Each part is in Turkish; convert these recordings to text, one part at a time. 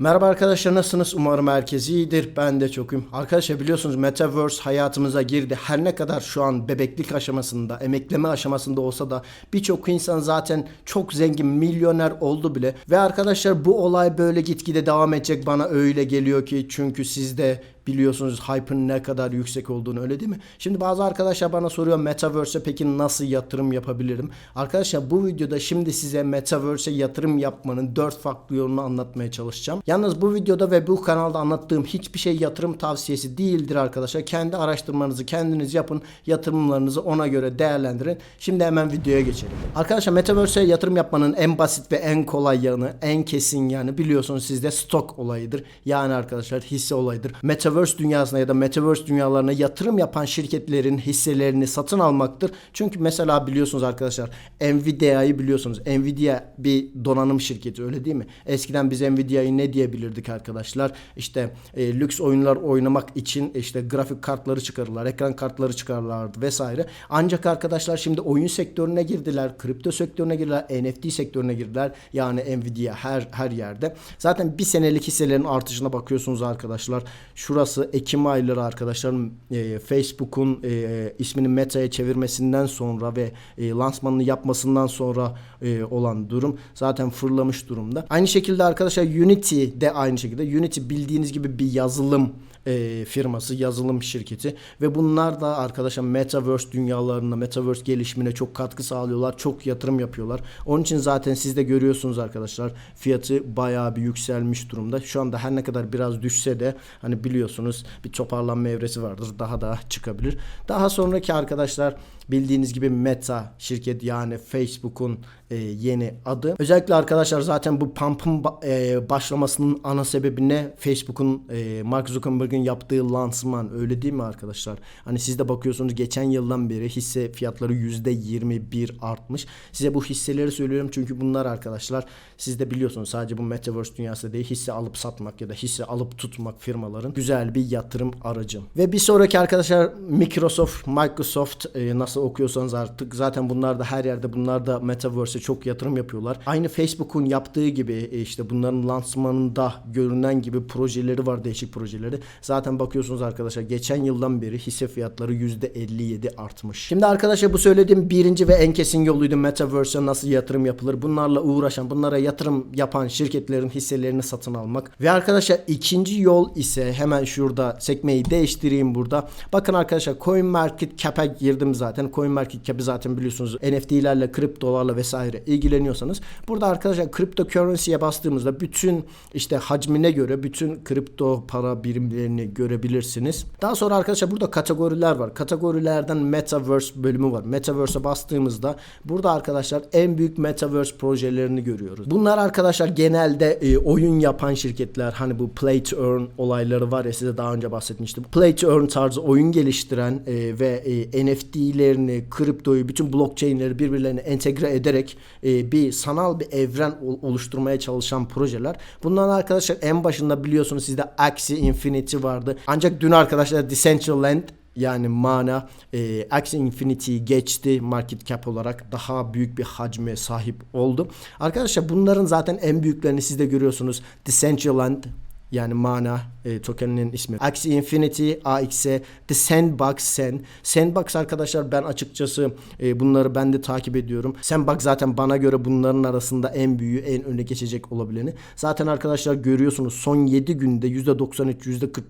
Merhaba arkadaşlar nasılsınız? Umarım herkes iyidir. Ben de çokum. Arkadaşlar biliyorsunuz Metaverse hayatımıza girdi. Her ne kadar şu an bebeklik aşamasında, emekleme aşamasında olsa da birçok insan zaten çok zengin, milyoner oldu bile. Ve arkadaşlar bu olay böyle gitgide devam edecek bana öyle geliyor ki çünkü siz de biliyorsunuz hype'ın ne kadar yüksek olduğunu öyle değil mi? Şimdi bazı arkadaşlar bana soruyor Metaverse'e peki nasıl yatırım yapabilirim? Arkadaşlar bu videoda şimdi size Metaverse'e yatırım yapmanın 4 farklı yolunu anlatmaya çalışacağım. Yalnız bu videoda ve bu kanalda anlattığım hiçbir şey yatırım tavsiyesi değildir arkadaşlar. Kendi araştırmanızı kendiniz yapın. Yatırımlarınızı ona göre değerlendirin. Şimdi hemen videoya geçelim. Arkadaşlar Metaverse'e yatırım yapmanın en basit ve en kolay yanı, en kesin yanı biliyorsunuz sizde stok olayıdır. Yani arkadaşlar hisse olayıdır. Metaverse dünyasına ya da Metaverse dünyalarına yatırım yapan şirketlerin hisselerini satın almaktır. Çünkü mesela biliyorsunuz arkadaşlar Nvidia'yı biliyorsunuz. Nvidia bir donanım şirketi öyle değil mi? Eskiden biz Nvidia'yı ne diyebilirdik arkadaşlar? İşte e, lüks oyunlar oynamak için işte grafik kartları çıkarırlar, ekran kartları çıkarırlardı vesaire. Ancak arkadaşlar şimdi oyun sektörüne girdiler, kripto sektörüne girdiler, NFT sektörüne girdiler. Yani Nvidia her her yerde. Zaten bir senelik hisselerin artışına bakıyorsunuz arkadaşlar. Şurası Ekim ayları arkadaşlar e, Facebook'un e, ismini Meta'ya çevirmesinden sonra ve e, lansmanını yapmasından sonra e, olan durum zaten fırlamış durumda. Aynı şekilde arkadaşlar Unity de aynı şekilde. Unity bildiğiniz gibi bir yazılım e, firması, yazılım şirketi ve bunlar da arkadaşlar Metaverse dünyalarına, Metaverse gelişimine çok katkı sağlıyorlar. Çok yatırım yapıyorlar. Onun için zaten siz de görüyorsunuz arkadaşlar fiyatı bayağı bir yükselmiş durumda. Şu anda her ne kadar biraz düşse de hani biliyorsunuz bir toparlanma evresi vardır. Daha da çıkabilir. Daha sonraki arkadaşlar bildiğiniz gibi Meta şirket yani Facebook'un e, yeni adı. Özellikle arkadaşlar zaten bu pump'ın e, başlamasının ana sebebi ne? Facebook'un e, Mark Zuckerberg'in yaptığı lansman öyle değil mi arkadaşlar? Hani siz de bakıyorsunuz geçen yıldan beri hisse fiyatları %21 artmış. Size bu hisseleri söylüyorum çünkü bunlar arkadaşlar siz de biliyorsunuz sadece bu Metaverse dünyası değil hisse alıp satmak ya da hisse alıp tutmak firmaların güzel bir yatırım aracı. Ve bir sonraki arkadaşlar Microsoft, Microsoft e, nasıl okuyorsanız artık zaten bunlar da her yerde bunlar da Metaverse'e çok yatırım yapıyorlar. Aynı Facebook'un yaptığı gibi e, işte bunların lansmanında görünen gibi projeleri var değişik projeleri. Zaten bakıyorsunuz arkadaşlar geçen yıldan beri hisse fiyatları %57 artmış. Şimdi arkadaşlar bu söylediğim birinci ve en kesin yoluydu Metaverse'e nasıl yatırım yapılır. Bunlarla uğraşan, bunlara yatırım yapan şirketlerin hisselerini satın almak. Ve arkadaşlar ikinci yol ise hemen şurada sekmeyi değiştireyim burada. Bakın arkadaşlar CoinMarketCap'e girdim zaten. CoinMarketCap'i zaten biliyorsunuz NFT'lerle, kriptolarla vesaire ilgileniyorsanız. Burada arkadaşlar cryptocurrency'ye bastığımızda bütün işte hacmine göre bütün kripto para birimlerini görebilirsiniz. Daha sonra arkadaşlar burada kategoriler var. Kategorilerden Metaverse bölümü var. Metaverse'e bastığımızda burada arkadaşlar en büyük Metaverse projelerini görüyoruz. Bunlar arkadaşlar genelde e, oyun yapan şirketler hani bu Play to Earn olayları var ya size daha önce bahsetmiştim. Play to Earn tarzı oyun geliştiren e, ve e, NFT'lerini, kriptoyu, bütün blockchain'leri birbirlerine entegre ederek e, bir sanal bir evren ol- oluşturmaya çalışan projeler. Bunların arkadaşlar en başında biliyorsunuz sizde Axie Infinity vardı. Ancak dün arkadaşlar Decentraland yani mana e, Axie Infinity geçti market cap olarak daha büyük bir hacme sahip oldu. Arkadaşlar bunların zaten en büyüklerini siz de görüyorsunuz. Decentraland yani mana e, tokeninin ismi. Axie Infinity, AXE, The Sandbox Sen. Sandbox arkadaşlar ben açıkçası e, bunları ben de takip ediyorum. Sandbox zaten bana göre bunların arasında en büyüğü, en öne geçecek olabileni. Zaten arkadaşlar görüyorsunuz son 7 günde %93,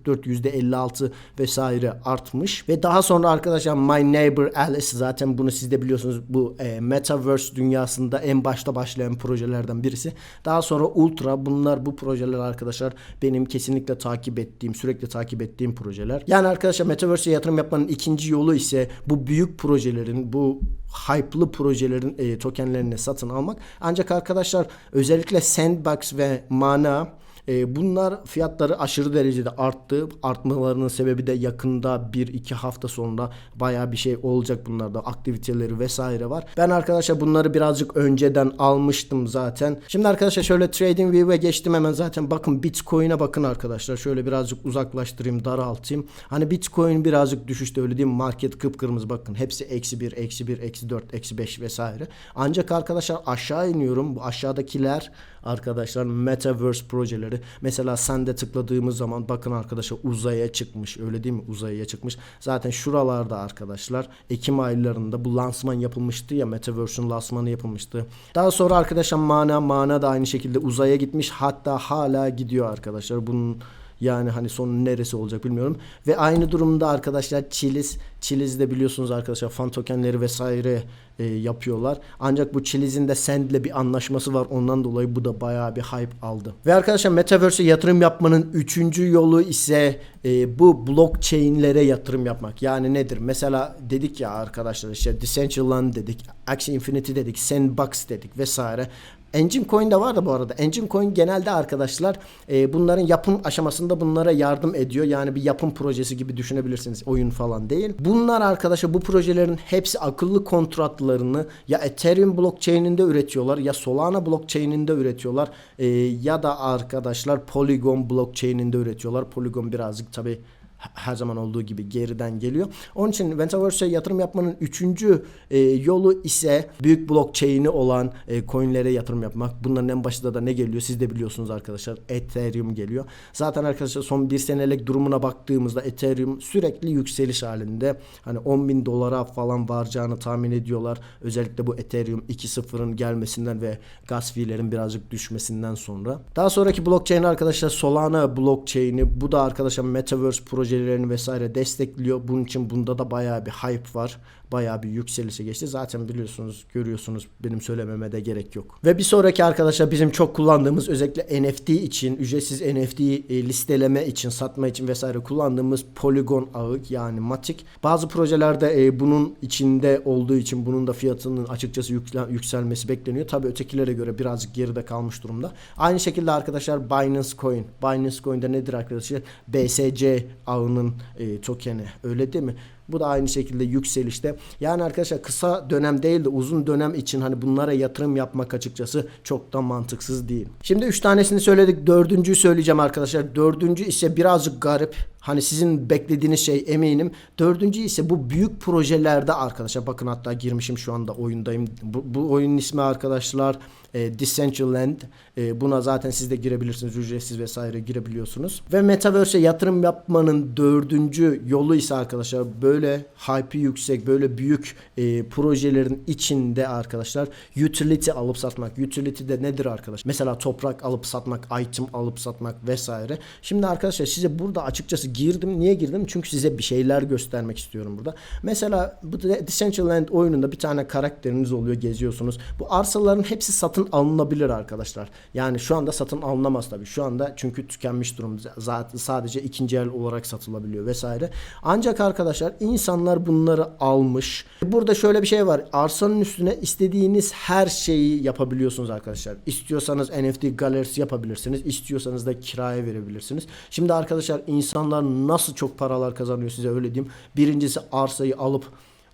%44, %56 vesaire artmış. Ve daha sonra arkadaşlar My Neighbor Alice zaten bunu siz de biliyorsunuz bu e, Metaverse dünyasında en başta başlayan projelerden birisi. Daha sonra Ultra bunlar bu projeler arkadaşlar benim kesinlikle takip ettiğim, sürekli takip ettiğim projeler. Yani arkadaşlar Metaverse'e yatırım yapmanın ikinci yolu ise bu büyük projelerin, bu hype'lı projelerin e, tokenlerini satın almak. Ancak arkadaşlar özellikle Sandbox ve Mana e, bunlar fiyatları aşırı derecede arttı. Artmalarının sebebi de yakında 1-2 hafta sonra baya bir şey olacak bunlarda. Aktiviteleri vesaire var. Ben arkadaşlar bunları birazcık önceden almıştım zaten. Şimdi arkadaşlar şöyle TradingView'e geçtim hemen zaten. Bakın Bitcoin'e bakın arkadaşlar. Şöyle birazcık uzaklaştırayım, daraltayım. Hani Bitcoin birazcık düşüşte öyle değil mi? Market kıpkırmızı bakın. Hepsi eksi 1, eksi 1, eksi 4, eksi 5 vesaire. Ancak arkadaşlar aşağı iniyorum. Bu aşağıdakiler arkadaşlar Metaverse projeleri. Projeleri. Mesela sende tıkladığımız zaman bakın arkadaşlar uzaya çıkmış. Öyle değil mi? Uzaya çıkmış. Zaten şuralarda arkadaşlar Ekim aylarında bu lansman yapılmıştı ya Metaverse'ün lansmanı yapılmıştı. Daha sonra arkadaşlar Mana Mana da aynı şekilde uzaya gitmiş. Hatta hala gidiyor arkadaşlar. Bunun yani hani sonu neresi olacak bilmiyorum. Ve aynı durumda arkadaşlar Chiliz. Chiliz de biliyorsunuz arkadaşlar fan tokenleri vesaire e, yapıyorlar. Ancak bu Chiliz'in de Sand'le bir anlaşması var. Ondan dolayı bu da bayağı bir hype aldı. Ve arkadaşlar Metaverse'e yatırım yapmanın üçüncü yolu ise e, bu blockchain'lere yatırım yapmak. Yani nedir? Mesela dedik ya arkadaşlar işte Decentraland dedik, Axie Infinity dedik, Sandbox dedik vesaire. Engine Coin de var da bu arada. Engine Coin genelde arkadaşlar e, bunların yapım aşamasında bunlara yardım ediyor. Yani bir yapım projesi gibi düşünebilirsiniz. Oyun falan değil. Bunlar arkadaşlar bu projelerin hepsi akıllı kontratlarını ya Ethereum blockchain'inde üretiyorlar ya Solana blockchain'inde üretiyorlar. E, ya da arkadaşlar Polygon blockchain'inde üretiyorlar. Polygon birazcık tabi her zaman olduğu gibi geriden geliyor. Onun için Metaverse'e yatırım yapmanın üçüncü e, yolu ise büyük blockchain'i olan e, coinlere yatırım yapmak. Bunların en başında da ne geliyor siz de biliyorsunuz arkadaşlar. Ethereum geliyor. Zaten arkadaşlar son bir senelik durumuna baktığımızda Ethereum sürekli yükseliş halinde. Hani 10 bin dolara falan varacağını tahmin ediyorlar. Özellikle bu Ethereum 2.0'ın gelmesinden ve gas fee'lerin birazcık düşmesinden sonra. Daha sonraki blockchain arkadaşlar Solana blockchain'i. Bu da arkadaşlar Metaverse projesi projelerini vesaire destekliyor. Bunun için bunda da bayağı bir hype var. Bayağı bir yükselişe geçti. Zaten biliyorsunuz, görüyorsunuz. Benim söylememe de gerek yok. Ve bir sonraki arkadaşlar bizim çok kullandığımız özellikle NFT için, ücretsiz NFT e, listeleme için, satma için vesaire kullandığımız Polygon ağı yani Matic. Bazı projelerde e, bunun içinde olduğu için bunun da fiyatının açıkçası yüksel, yükselmesi bekleniyor. Tabii ötekilere göre birazcık geride kalmış durumda. Aynı şekilde arkadaşlar Binance Coin. Binance Coin'de nedir arkadaşlar? BSC ağının e, tokeni. Öyle değil mi? Bu da aynı şekilde yükselişte. Yani arkadaşlar kısa dönem değil de uzun dönem için hani bunlara yatırım yapmak açıkçası çok da mantıksız değil. Şimdi 3 tanesini söyledik. Dördüncüyü söyleyeceğim arkadaşlar. Dördüncü ise birazcık garip. Hani sizin beklediğiniz şey eminim. Dördüncü ise bu büyük projelerde arkadaşlar. Bakın hatta girmişim şu anda oyundayım. Bu, bu oyunun ismi arkadaşlar e, Decentraland. E, buna zaten siz de girebilirsiniz. Ücretsiz vesaire girebiliyorsunuz. Ve Metaverse'e yatırım yapmanın dördüncü yolu ise arkadaşlar böyle hype'i yüksek böyle büyük e, projelerin içinde arkadaşlar utility alıp satmak. Utility de nedir arkadaş? Mesela toprak alıp satmak, item alıp satmak vesaire. Şimdi arkadaşlar size burada açıkçası girdim. Niye girdim? Çünkü size bir şeyler göstermek istiyorum burada. Mesela bu Decentraland oyununda bir tane karakteriniz oluyor geziyorsunuz. Bu arsaların hepsi satın alınabilir arkadaşlar. Yani şu anda satın alınamaz tabii. Şu anda çünkü tükenmiş durumda. Zaten sadece ikinci el olarak satılabiliyor vesaire. Ancak arkadaşlar insanlar bunları almış. Burada şöyle bir şey var. Arsanın üstüne istediğiniz her şeyi yapabiliyorsunuz arkadaşlar. İstiyorsanız NFT galerisi yapabilirsiniz. İstiyorsanız da kiraya verebilirsiniz. Şimdi arkadaşlar insanlar nasıl çok paralar kazanıyor size öyle diyeyim. Birincisi arsayı alıp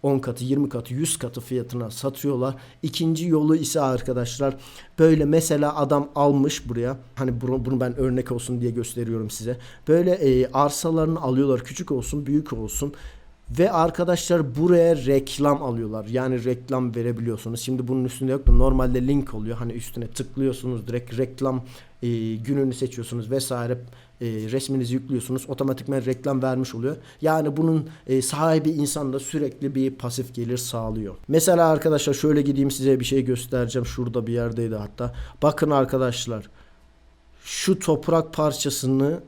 10 katı, 20 katı, 100 katı fiyatına satıyorlar. İkinci yolu ise arkadaşlar böyle mesela adam almış buraya. Hani bunu, bunu ben örnek olsun diye gösteriyorum size. Böyle e, arsalarını alıyorlar. Küçük olsun, büyük olsun. Ve arkadaşlar buraya reklam alıyorlar. Yani reklam verebiliyorsunuz. Şimdi bunun üstünde yok normalde link oluyor. Hani üstüne tıklıyorsunuz direkt reklam e, gününü seçiyorsunuz vesaire e, resminizi yüklüyorsunuz. Otomatikman reklam vermiş oluyor. Yani bunun e, sahibi insan da sürekli bir pasif gelir sağlıyor. Mesela arkadaşlar şöyle gideyim size bir şey göstereceğim. Şurada bir yerdeydi hatta. Bakın arkadaşlar şu toprak parçasını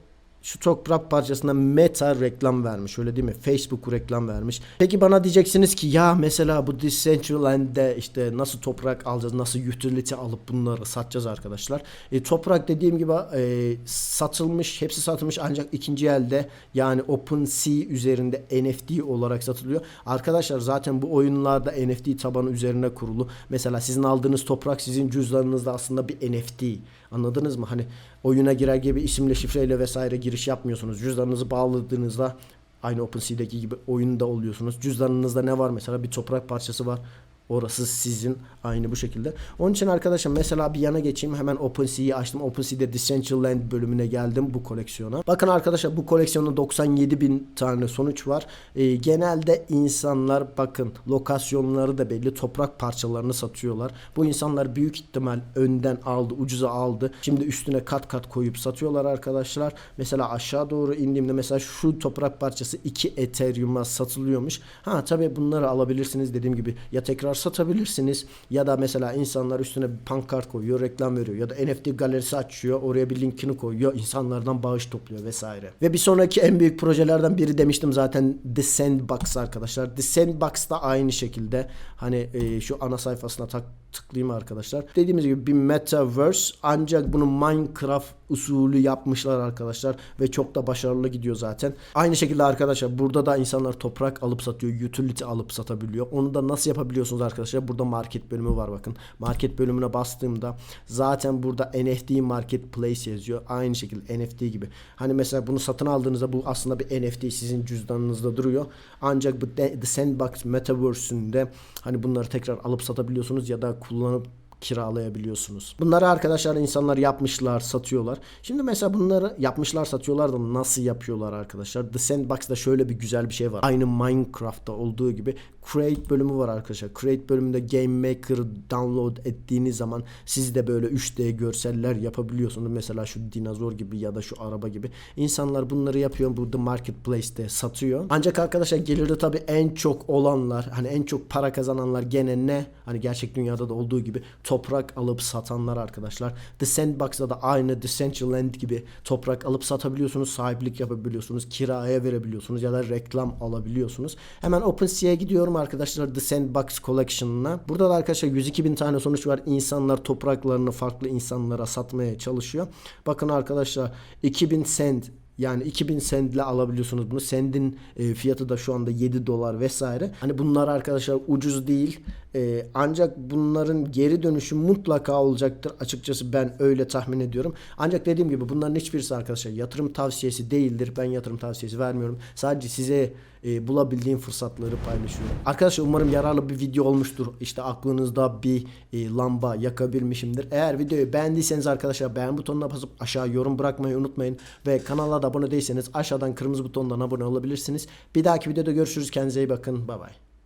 şu toprak parçasına Meta reklam vermiş. Öyle değil mi? Facebook reklam vermiş. Peki bana diyeceksiniz ki ya mesela bu Decentraland'de işte nasıl toprak alacağız, nasıl utility alıp bunları satacağız arkadaşlar. E, toprak dediğim gibi e, satılmış, hepsi satılmış ancak ikinci elde yani OpenSea üzerinde NFT olarak satılıyor. Arkadaşlar zaten bu oyunlarda NFT tabanı üzerine kurulu. Mesela sizin aldığınız toprak sizin cüzdanınızda aslında bir NFT. Anladınız mı? Hani oyuna girer gibi isimle şifreyle vesaire giriş yapmıyorsunuz. Cüzdanınızı bağladığınızda aynı OpenSea'deki gibi oyunda oluyorsunuz. Cüzdanınızda ne var mesela? Bir toprak parçası var. Orası sizin aynı bu şekilde. Onun için arkadaşlar mesela bir yana geçeyim. Hemen OpenSea'yi açtım. OpenSea'de Decentraland bölümüne geldim bu koleksiyona. Bakın arkadaşlar bu koleksiyonda 97 bin tane sonuç var. Ee, genelde insanlar bakın lokasyonları da belli. Toprak parçalarını satıyorlar. Bu insanlar büyük ihtimal önden aldı. Ucuza aldı. Şimdi üstüne kat kat koyup satıyorlar arkadaşlar. Mesela aşağı doğru indiğimde mesela şu toprak parçası 2 Ethereum'a satılıyormuş. Ha tabii bunları alabilirsiniz dediğim gibi. Ya tekrar satabilirsiniz ya da mesela insanlar üstüne bir pankart koyuyor, reklam veriyor ya da NFT galerisi açıyor, oraya bir linkini koyuyor, insanlardan bağış topluyor vesaire. Ve bir sonraki en büyük projelerden biri demiştim zaten The Sandbox arkadaşlar. The Sandbox da aynı şekilde hani e, şu ana sayfasına tak tıklayayım arkadaşlar. Dediğimiz gibi bir metaverse ancak bunu Minecraft usulü yapmışlar arkadaşlar ve çok da başarılı gidiyor zaten. Aynı şekilde arkadaşlar burada da insanlar toprak alıp satıyor, utility alıp satabiliyor. Onu da nasıl yapabiliyorsunuz arkadaşlar? Burada market bölümü var bakın. Market bölümüne bastığımda zaten burada NFT marketplace yazıyor. Aynı şekilde NFT gibi. Hani mesela bunu satın aldığınızda bu aslında bir NFT sizin cüzdanınızda duruyor. Ancak bu The Sandbox Metaverse'ünde hani bunları tekrar alıp satabiliyorsunuz ya da kullanıp kiralayabiliyorsunuz. Bunları arkadaşlar insanlar yapmışlar, satıyorlar. Şimdi mesela bunları yapmışlar, satıyorlar da nasıl yapıyorlar arkadaşlar? The Sandbox'da şöyle bir güzel bir şey var. Aynı Minecraft'ta olduğu gibi Create bölümü var arkadaşlar. Create bölümünde Game Maker download ettiğiniz zaman siz de böyle 3D görseller yapabiliyorsunuz. Mesela şu dinozor gibi ya da şu araba gibi. İnsanlar bunları yapıyor. Burada marketplace'te satıyor. Ancak arkadaşlar geliri tabii en çok olanlar, hani en çok para kazananlar gene ne? Hani gerçek dünyada da olduğu gibi toprak alıp satanlar arkadaşlar. The Sandbox'da da aynı Decentraland gibi toprak alıp satabiliyorsunuz, sahiplik yapabiliyorsunuz, kiraya verebiliyorsunuz ya da reklam alabiliyorsunuz. Hemen OpenSea'ya gidiyorum arkadaşlar The Sandbox Collection'ına. Burada da arkadaşlar 102 bin tane sonuç var. İnsanlar topraklarını farklı insanlara satmaya çalışıyor. Bakın arkadaşlar 2000 cent yani 2000 sentle alabiliyorsunuz bunu. Sendin e, fiyatı da şu anda 7 dolar vesaire. Hani bunlar arkadaşlar ucuz değil. E, ancak bunların geri dönüşü mutlaka olacaktır. Açıkçası ben öyle tahmin ediyorum. Ancak dediğim gibi bunların hiçbirisi arkadaşlar yatırım tavsiyesi değildir. Ben yatırım tavsiyesi vermiyorum. Sadece size e, bulabildiğim fırsatları paylaşıyorum. Arkadaşlar umarım yararlı bir video olmuştur. İşte aklınızda bir e, lamba yakabilmişimdir. Eğer videoyu beğendiyseniz arkadaşlar beğen butonuna basıp aşağı yorum bırakmayı unutmayın. Ve kanala da abone değilseniz aşağıdan kırmızı butondan abone olabilirsiniz. Bir dahaki videoda görüşürüz. Kendinize iyi bakın. Bay bay.